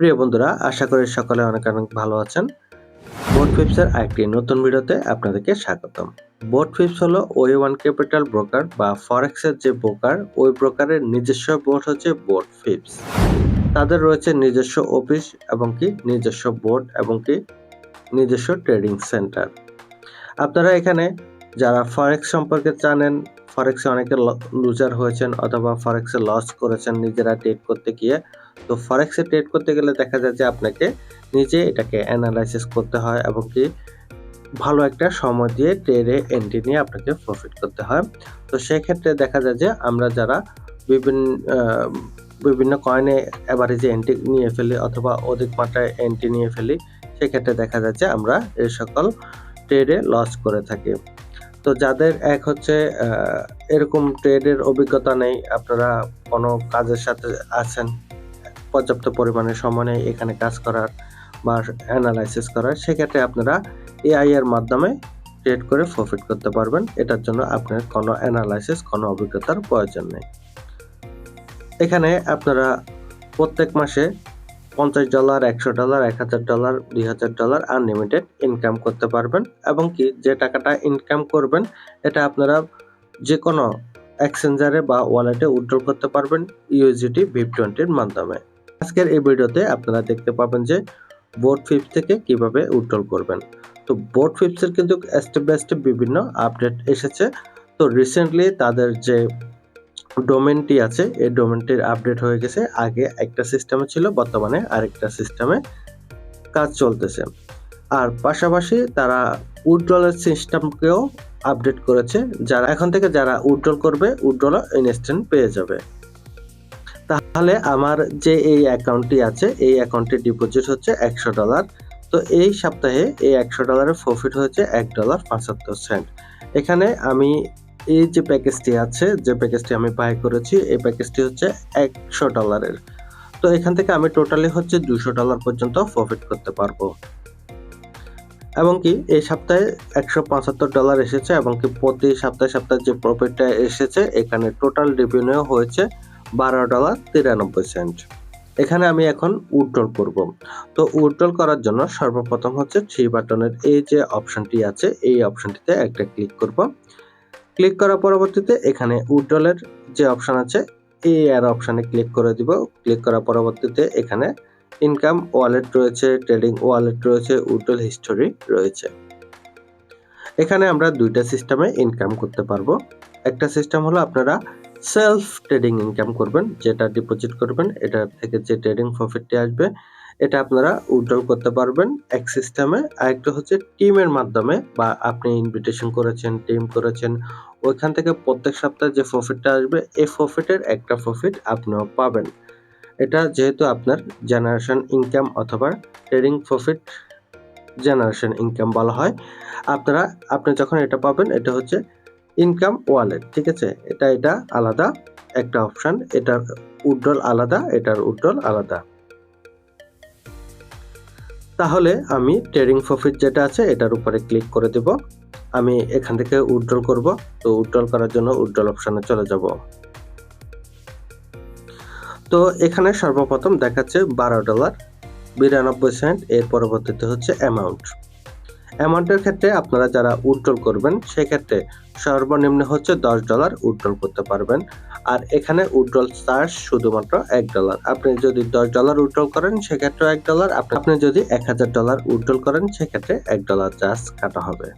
প্রিয় বন্ধুরা, আশা করি সকলে অনেক অনেক ভালো আছেন। বোট ফিপসের আরেকটি নতুন ভিডিওতে আপনাদেরকে স্বাগতম। বোট ফিপস হলো ওই ওয়ান ক্যাপিটাল ব্রোকার বা ফরেক্সের যে ব্রোকার ওই ব্রোকারের নিজস্ব বোর্ড হচ্ছে বোট ফিপস তাদের রয়েছে নিজস্ব অফিস এবং কি নিজস্ব বোর্ড এবং কি নিজস্ব ট্রেডিং সেন্টার আপনারা এখানে যারা ফরেক্স সম্পর্কে জানেন ফরেক্সে অনেকে লুজার হয়েছেন অথবা ফরেক্সে লস করেছেন নিজেরা ট্রেড করতে গিয়ে। তো ফরেক্সে ট্রেড করতে গেলে দেখা যায় যে আপনাকে নিজে এটাকে অ্যানালাইসিস করতে হয় এবং কি ভালো একটা সময় দিয়ে ট্রেডে এন্ট্রি নিয়ে আপনাকে প্রফিট করতে হয়। তো সেক্ষেত্রে দেখা যায় যে আমরা যারা বিভিন্ন বিভিন্ন কয়েনে অ্যাভারেজে এন্ট্রি নিয়ে ফেলি অথবা অধিক মাত্রায় এন্ট্রি নিয়ে ফেলি, সেক্ষেত্রে দেখা যাচ্ছে আমরা এই সকল ট্রেডে লস করে থাকি। তো যাদের এক হচ্ছে এরকম ট্রেডের অভিজ্ঞতা নেই, আপনারা কোনো কাজের সাথে আছেন, পর্যাপ্ত পরিমাণে সময় নেই এখানে কাজ করার বা অ্যানালাইসিস করার, সেক্ষেত্রে আপনারা এআই এর মাধ্যমে ট্রেড করে প্রফিট করতে পারবেন। এটার জন্য আপনার কোনো অ্যানালাইসিস কোনো অভিজ্ঞতার প্রয়োজন নেই। এখানে আপনারা প্রত্যেক মাসে পঞ্চাশ ডলার একশো ডলার এক হাজার ডলার দুই হাজার ডলার আনলিমিটেড ইনকাম করতে পারবেন এবং কি যে টাকাটা ইনকাম করবেন, এটা আপনারা যে কোনো এক্সচেঞ্জারে বা ওয়ালেটে উইথড্র করতে পারবেন ইউএসডিটি ভিপ টোয়েন্টির মাধ্যমে। আজকের এই ভিডিওতে আপনারা দেখতে পাবেন যে বোর্ড ফিপস থেকে কীভাবে উইথড্র করবেন। তো বোর্ড ফিপসের কিন্তু স্টেপ বাই স্টেপ বিভিন্ন আপডেট এসেছে। তো রিসেন্টলি তাদের যে ডোমেনটি আছে, এই ডোমেনটির আপডেট হয়ে গেছে। আগে একটা সিস্টেমে ছিল, বর্তমানে আরেকটা সিস্টেমে কাজ চলতেছে। আর পাশাপাশি তারা উইথড্রলের সিস্টেমকেও আপডেট করেছে। যারা, এখন থেকে যারা উইথড্রল করবে উইথড্রল ইনস্ট্যান্ট পেয়ে যাবে। তাহলে আমার যে এই অ্যাকাউন্টটি আছে, এই অ্যাকাউন্টে ডিপোজিট হচ্ছে একশো ডলার তো এই সপ্তাহে এই একশো ডলারের প্রফিট হয়েছে এক ডলার পঁচাত্তর সেন্ট এখানে আমি এই যে প্যাকেজটি আছে, যে প্যাকেজটি আমি বাই করেছি, এই প্যাকেজটি হচ্ছে একশো ডলারের তো এখান থেকে আমি টোটালি হচ্ছে দুশো ডলার পর্যন্ত প্রফিট করতে পারব। এবং কি, এই সপ্তাহে একশো পঁচাত্তর ডলার এসেছে, এবং কি প্রতি সপ্তাহে সপ্তাহে যে প্রফিটটা এসেছে, এখানে টোটাল রেভিনিউ হয়েছে বারো ডলার তিরানব্বই সেন্ট এখানে আমি এখন উইথড্রল করব। তো উইথড্রল করার জন্য সর্বপ্রথম হচ্ছে থ্রি বাটনের এই যে অপশনটি আছে, এই অপশনটিতে একটা ক্লিক করব। ক্লিক করার পরবর্তীতে এখানে উইথড্রলের যে অপশন আছে এই আর অপশানে ক্লিক করে দিব। ক্লিক করার পরবর্তীতে এখানে ইনকাম ওয়ালেট রয়েছে, ট্রেডিং ওয়ালেট রয়েছে উইথড্রল হিস্টোরি রয়েছে। এখানে আমরা দুইটা সিস্টেমে ইনকাম করতে পারব। একটা সিস্টেম হলো আপনারা সেলফ ট্রেডিং ইনকাম করবেন, যেটা ডিপোজিট করবেন এটা থেকে যে ট্রেডিং প্রফিটটি আসবে এটা আপনারা উইড্রল করতে পারবেন। এক সিস্টেমে আরেকটা হচ্ছে টিমের মাধ্যমে বা আপনি ইনভিটেশন করেছেন টিম করেছেন, ওইখান থেকে প্রত্যেক সপ্তাহে যে প্রফিটটা আসবে, এই প্রফিটের একটা প্রফিট আপনিও পাবেন। এটা যেহেতু আপনার জেনারেশন ইনকাম অথবা ট্রেডিং প্রফিট জেনারেশন ইনকাম বলা হয়, আপনারা, আপনি যখন এটা পাবেন, এটা হচ্ছে ইনকাম ওয়ালেট ঠিক আছে? এটা এটা আলাদা একটা অপশন এটার উইথড্রল আলাদা, এটার উইথড্রল আলাদা। তাহলে আমি ট্রেডিং প্রফিট যেটা আছে, এটার উপরে ক্লিক করে দেব। আমি এখান থেকে উইথড্রল করব। তো উইথড্রল করার জন্য উইথড্রল অপশানে চলে যাব। তো এখানে সর্বপ্রথম দেখাচ্ছে বারো ডলার বিরানব্বই সেন্ট এর পরবর্তীতে হচ্ছে অ্যামাউন্ট অ্যামাউন্টের ক্ষেত্রে আপনারা যারা উইথড্রল করবেন, সেক্ষেত্রে সর্বনিম্ন হচ্ছে দশ ডলার উইথড্রল করতে পারবেন। আর এখানে উইথড্রল চার্জ শুধুমাত্র এক ডলার। আপনি যদি দশ ডলার উইথড্রল করেন সেক্ষেত্রে এক ডলার। আপনি যদি এক হাজার ডলার উইথড্রল করেন, সেক্ষেত্রে এক ডলার চার্জ কাটা হবে।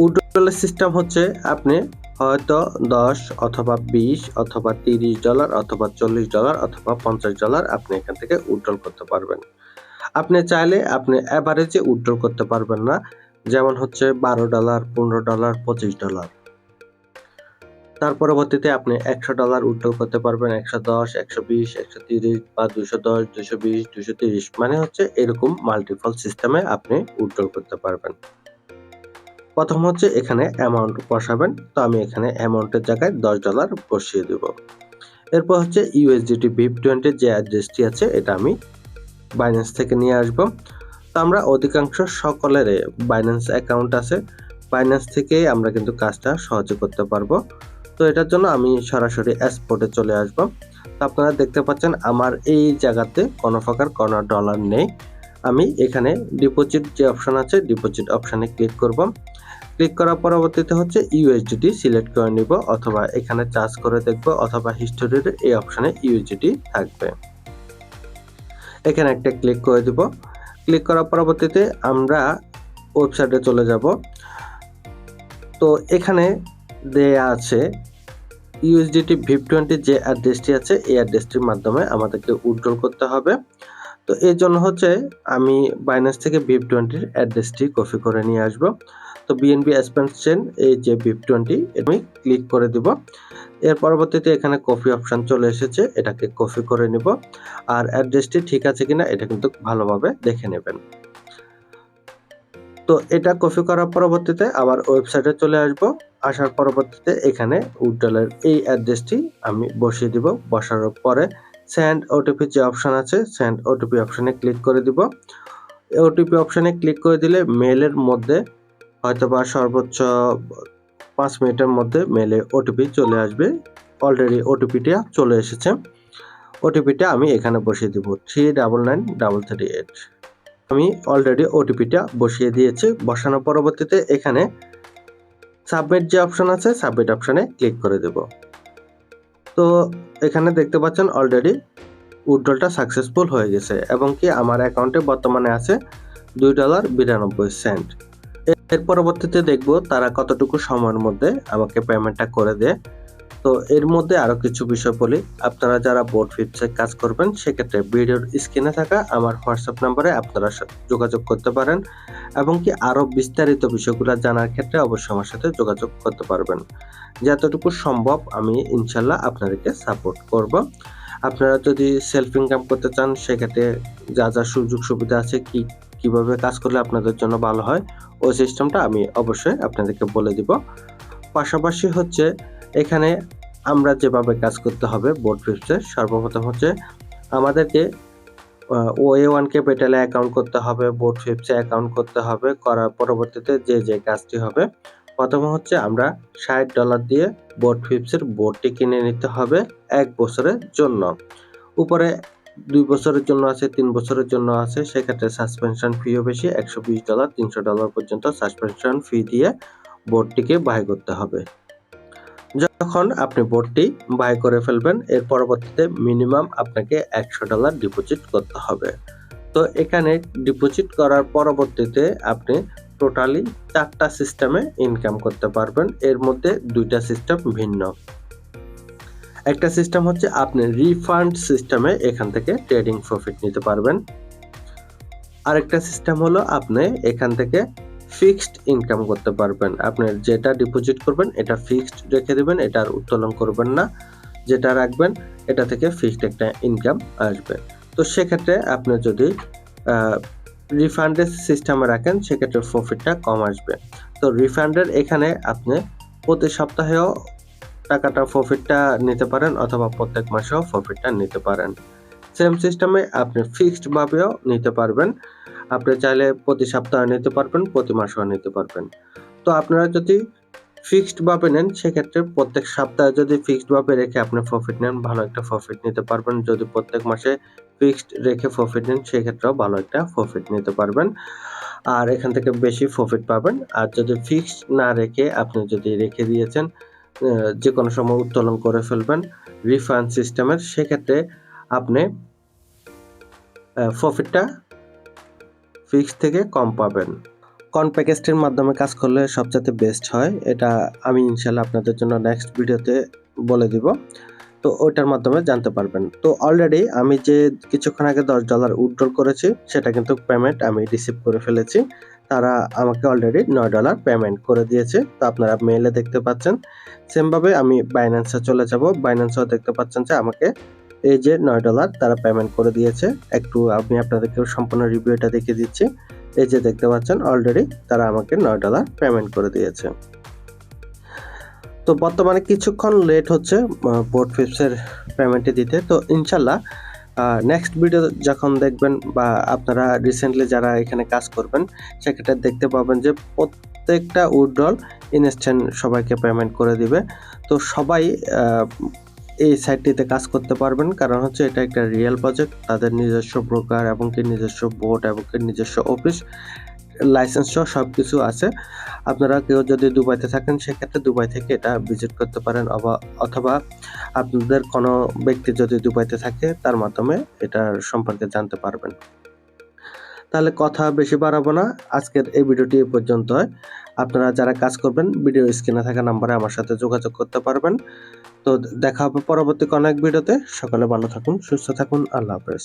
উইথড্রলের সিস্টেম হচ্ছে আপনি হয়তো দশ অথবা বিশ অথবা তিরিশ ডলার অথবা চল্লিশ ডলার অথবা পঞ্চাশ ডলার আপনি এখান থেকে উইথড্রল করতে পারবেন। আপনি চাইলে আপনি অ্যাভারেজে উইথড্রল করতে পারবেন না। যেমন হচ্ছে বারো ডলার পনেরো ডলার পঁচিশ ডলার তার পরবর্তীতে আপনি একশো ডলার উইথড্রল করতে পারবেন, একশো দশ, একশো বিশ, একশো তিরিশ বা দুশো দশ দুশো বিশ দুশো তিরিশ। মানে হচ্ছে এরকম মাল্টিপল সিস্টেমে আপনি উইথড্রল করতে পারবেন। প্রথম হচ্ছে এখানে অ্যামাউন্ট বসাবেন। তো আমি এখানে অ্যামাউন্টের জায়গায় দশ ডলার বসিয়ে দেব। এরপর হচ্ছে ইউএসডিটি ভিপ টোয়েন্টির যে অ্যাড্রেসটি আছে, এটা আমি বাইন্যান্স থেকে নিয়ে আসব। আমরা অধিকাংশ সকলের বাইন্যান্স অ্যাকাউন্ট আছে। বাইন্যান্স থেকেই আমরা কিন্তু কাজটা সহজে করতে পারব। তো এটার জন্য আমি সরাসরি এসপোর্টে চলে আসব। তো আপনারা দেখতে পাচ্ছেন আমার এই জায়গাতে কোনো প্রকার কোনো ডলার নেই। আমি এখানে ডিপোজিট যে অপশন আছে ডিপোজিট অপশানে ক্লিক করব। ক্লিক করার পরবর্তীতে হচ্ছে ইউএসডিটি সিলেক্ট করে নিব অথবা এখানে চার্জ করে দেখব অথবা হিস্টোরির এই অপশানে ইউএসডিটি থাকবে। এখানে একটা ক্লিক করে দিব। ক্লিক করার পরবর্তীতে আমরা ওয়েবসাইটে চলে যাব। তো এখানে দেয়া আছে ইউএসডিটি ভিপ টোয়েন্টি যে অ্যাড্রেসটি আছে, এই অ্যাড্রেসটির মাধ্যমে আমাদেরকে উইথড্রল করতে হবে। তো এর জন্য হচ্ছে আমি বাইন্যান্স থেকে ভিপ টোয়েন্টির অ্যাড্রেসটি কপি করে নিয়ে আসব। তো বিএনবি চেন এই যে ভিপ টোয়েন্টি আমি ক্লিক করে দিব। এর পরবর্তীতে এখানে কপি অপশন চলে এসেছে, এটাকে কপি করে নিব। আর অ্যাড্রেসটি ঠিক আছে কিনা এটা কিন্তু ভালোভাবে দেখে নেবেন। তো এটা কপি করার পরবর্তীতে আবার ওয়েবসাইটে চলে আসব। আসার পরবর্তীতে এখানে উইড্রলের এই অ্যাড্রেসটি আমি বসিয়ে দিব। বসার পরে সেন্ড ওটিপি যে অপশান আছে সেন্ড ওটিপি অপশানে ক্লিক করে দিব। ওটিপি অপশানে ক্লিক করে দিলে মেলের মধ্যে হয়তোবা সর্বোচ্চ পাঁচ মিনিটের মধ্যে মেলে ওটিপি চলে আসবে। অলরেডি ওটিপিটা চলে এসেছে। ওটিপিটা আমি এখানে বসিয়ে দিব। Three double nine double three eight আমি অলরেডি ওটিপিটা বসিয়ে দিয়েছি। বসানোর পরবর্তীতে এখানে সাবমিট যে অপশন আছে সাবমিট অপশানে ক্লিক করে দেব। তো এখানে দেখতে পাচ্ছেন অলরেডি উইড্রলটা সাকসেসফুল হয়ে গেছে এবং কি আমার অ্যাকাউন্টে বর্তমানে আছে দুই ডলার বিরানব্বই সেন্ট এর পরবর্তীতে দেখব তারা কতটুকু সময়ের মধ্যে আমাকে পেমেন্টটা করে দেয়। তো এর মধ্যে আরও কিছু বিষয় বলি। আপনারা যারা বোর্ড ফিপসে কাজ করবেন, সেক্ষেত্রে ভিডিওর স্ক্রিনে থাকা আমার হোয়াটসঅ্যাপ নাম্বারে আপনারা যোগাযোগ করতে পারেন এবং কি আরও বিস্তারিত বিষয়গুলো জানার ক্ষেত্রে অবশ্যই আমার সাথে যোগাযোগ করতে পারবেন। যতটুকু সম্ভব আমি ইনশাল্লাহ আপনাদেরকে সাপোর্ট করব। আপনারা যদি সেলফ ইনকাম করতে চান, সেক্ষেত্রে যা যা সুযোগ সুবিধা আছে, কি কীভাবে কাজ করলে আপনাদের জন্য ভালো হয় ওই সিস্টেমটা আমি অবশ্যই আপনাদেরকে বলে দিব। পাশাপাশি হচ্ছে, এখানে আমরা যেভাবে কাজ করতে হবে বোর্ড ফিপসে সর্বপ্রথম হচ্ছে আমাদেরকে ওয়ে ওয়ান ক্যাপিটালে অ্যাকাউন্ট করতে হবে বোর্ড ফিপসে অ্যাকাউন্ট করতে হবে, করার পরবর্তীতে যে যে কাজটি হবে, প্রথম হচ্ছে আমরা ষাট ডলার দিয়ে বোর্ড ফিপসের বোর্ডটি কিনে নিতে হবে এক বছরের জন্য। উপরে দুই বছরের জন্য আছে, তিন বছরের জন্য আছে, সেক্ষেত্রে সাসপেনশন ফিও বেশি, একশো বিশ ডলার তিনশো ডলার পর্যন্ত সাসপেনশন ফি দিয়ে বোর্ডটিকে বাই করতে হবে। যখন আপনি বোর্ডটি বাই করে ফেলবেন, এর পরবর্তীতে মিনিমাম আপনাকে একশো ডলার ডিপোজিট করতে হবে। তো এখানে ডিপোজিট করার পরবর্তীতে আপনি টোটালি চারটা সিস্টেমে ইনকাম করতে পারবেন, এর মধ্যে দুইটা সিস্টেম ভিন্ন। একটা সিস্টেম হচ্ছে আপনি রিফান্ড সিস্টেমে এখান থেকে ট্রেডিং প্রফিট নিতে পারবেন। আরেকটা সিস্টেম হলো আপনি এখান থেকে ফিক্সড ইনকাম করতে পারবেন। আপনি যেটা ডিপোজিট করবেন, এটা ফিক্সড রেখে দেবেন, এটা আর উত্তোলন করবেন না। যেটা রাখবেন, এটা থেকে ফিক্সড একটা ইনকাম আসবে। তো সেক্ষেত্রে আপনি যদি রিফান্ডের সিস্টেমে রাখেন, সেক্ষেত্রে প্রফিটটা কম আসবে। তো রিফান্ডের এখানে আপনি প্রতি সপ্তাহেও টাকাটা প্রফিটটা নিতে পারেন অথবা প্রত্যেক মাসেও প্রফিটটা নিতে পারেন। সেম সিস্টেমে আপনি ফিক্সড ভাবেও নিতে পারবেন। আপনি চাইলে প্রতি সপ্তাহে নিতে পারবেন, প্রতি মাসেও নিতে পারবেন। তো আপনারা যদি ফিক্সড ভাবে নেন, সেক্ষেত্রে প্রত্যেক সপ্তাহে যদি ফিক্সড ভাবে রেখে আপনি প্রফিট নেন, ভালো একটা প্রফিট নিতে পারবেন। যদি প্রত্যেক মাসে ফিক্সড রেখে প্রফিট নেন, সেক্ষেত্রেও ভালো একটা প্রফিট নিতে পারবেন। আর এখান থেকে বেশি প্রফিট পাবেন। আর যদি ফিক্সড না রেখে আপনি যদি রেখে দিয়েছেন যে কোনো সময় উত্তোলন করে ফেলবেন রিফান্ড সিস্টেমের, সেক্ষেত্রে আপনি প্রফিটটা ফিক্স থেকে কম পাবেন। কন প্যাকেজটির মাধ্যমে কাজ করলে সবচেয়ে বেস্ট হয়, এটা আমি ইনশাল্লাহ আপনাদের জন্য নেক্সট ভিডিওতে বলে দিব। তো ওইটার মাধ্যমে জানতে পারবেন। তো অলরেডি আমি যে কিছুক্ষণ আগে দশ ডলার উইথড্রল করেছি, সেটা কিন্তু পেমেন্ট আমি রিসিভ করে ফেলেছি। তারা আমাকে অলরেডি নয় ডলার পেমেন্ট করে দিয়েছে। তো আপনারা মেইলে দেখতে পাচ্ছেন। সেমভাবে আমি বাইন্যান্সে চলে যাব। বাইন্যান্সেও দেখতে পাচ্ছেন যে আমাকে এই যে নয় ডলার তারা পেমেন্ট করে দিয়েছে। একটু আমি আপনাদেরকে সম্পূর্ণ রিভিউটা দেখিয়ে দিচ্ছি। এই যে দেখতে পাচ্ছেন অলরেডি তারা আমাকে নয় ডলার পেমেন্ট করে দিয়েছে। তো বর্তমানে কিছুক্ষণ লেট হচ্ছে বোর্ড ফিপসের পেমেন্টে দিতে। তো ইনশাল্লাহ নেক্সট ভিডিও যখন দেখবেন বা আপনারা রিসেন্টলি যারা এখানে কাজ করবেন, সেক্ষেত্রে দেখতে পাবেন যে প্রত্যেকটা উইড্রল ইনস্ট্যান্ট সবাইকে পেমেন্ট করে দিবে। তো সবাই এই সাইটটিতে কাজ করতে পারবেন। কারণ হচ্ছে এটা একটা রিয়েল প্রজেক্ট তাদের নিজস্ব ব্রোকার এবং কি নিজস্ব বোর্ড এবং কি নিজস্ব অফিস লাইসেন্স সহ সব কিছু আছে। আপনারা কেউ যদি দুবাইতে থাকেন, সেক্ষেত্রে দুবাই থেকে এটা ভিজিট করতে পারেন অথবা আপনাদের কোনো ব্যক্তি যদি দুবাইতে থাকে, তার মাধ্যমে এটার সম্পর্কে জানতে পারবেন। তাহলে কথা বেশি বাড়াবো না। আজকের এই ভিডিওটি এ পর্যন্ত আপনারা যারা কাজ করবেন, ভিডিও স্ক্রিনে থাকা নাম্বারে আমার সাথে যোগাযোগ করতে পারবেন। তো দেখা হবে পরবর্তী কোনো এক ভিডিওতে। সকালে ভালো থাকুন, সুস্থ থাকুন। আল্লাহ হাফেজ।